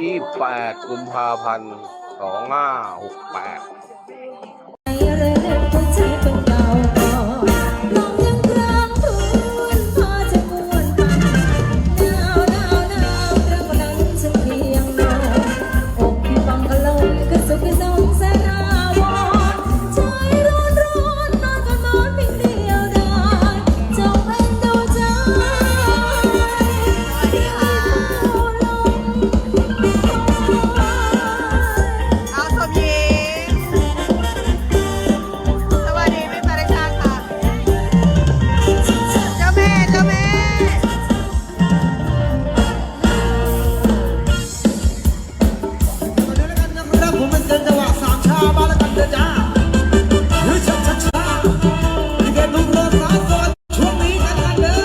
ยี่แปดกุมภาพันธ์สองห้าหกแปด เด้อจ้าหรือชักชักช้าที่เกิดนุ่มรถสาวสดช่วงนี้กันกันเด้อ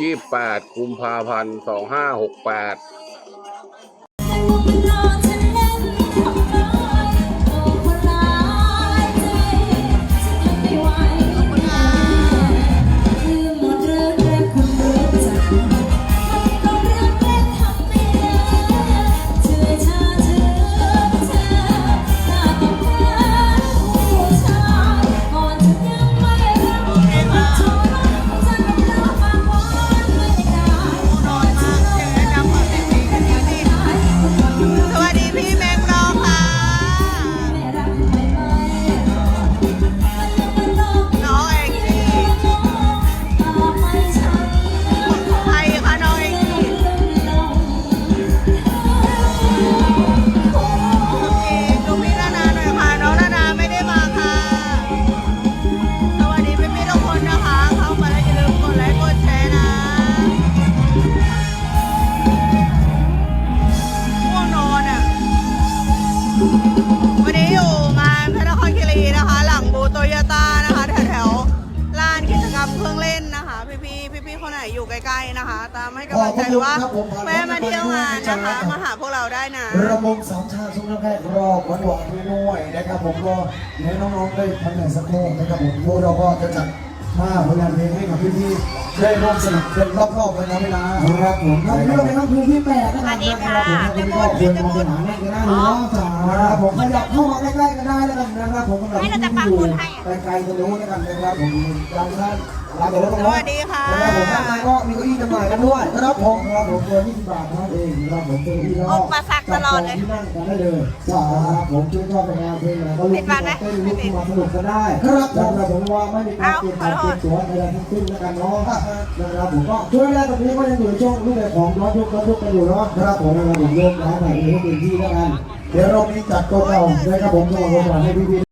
ยี่แปดกุมภาพันธ์สองห้าหกแปด คนไหนอยู่ใกล้ๆนะคะ ตามให้กำลังใจหรือว่าแวะมาเที่ยวงานนะคะมาหาพวกเราได้นะระมงสามชาซุ้มน้ำแรกรอบหวานหวานๆด้วยๆนะครับผมก็ให้น้องๆได้พักหน่อยสักครู่นะครับผมพวกเราก็จะจัดมาผลงานเพลงให้กับพี่ๆได้ร่วมสนุกเป็นรอบๆกันนะเวลาครับผมครับเรื่องในน้องคือพี่แปดนะครับนะครับผมวันนี้ก็ควรมาเป็นหาแม่กันได้หรือว่าจ๋าครับผมขยับเข้ามาใกล้ๆกันได้แล้วกันนะครับผมสำหรับที่อยู่ไกลๆจะรู้นะครับนะครับผมบางท่า นลาเดี๋ยวเราสวัสดีค่ะนะครับผมด้านในก็มีเก้าอี้จำหน่ายกันด้วยครับผมครับผมตัว20บาทเท่านั้นเองนะครับผมตัวที่อุปสรรคตลอดเลยที่นั่งกันได้เลยครับผมชื่นชอบในงานเพลงอะไรก็ลุกขึ้นมาเต้นลุกขึ้นมาสนุกกันได้ครับนะครับผมว่าไม่มีการเปลี่ยนแปลงเปลี่ยนตัวอะไรทั้งสิ้นแล้วกันเนาะนะครับผมก็ช่วงแรกตรงนี้ก็ยังอยู่ในช่วงรูปแบบของย้อนยุคย้อนยุคกันอยู่เนาะครับผมนะครับผมโยกย้ายใหม่ให้เต็มที่แล้วกันเดี๋ยวเรามีจัดโต๊ะเก่านะครับผมจะมาประกาศให้พี่ๆ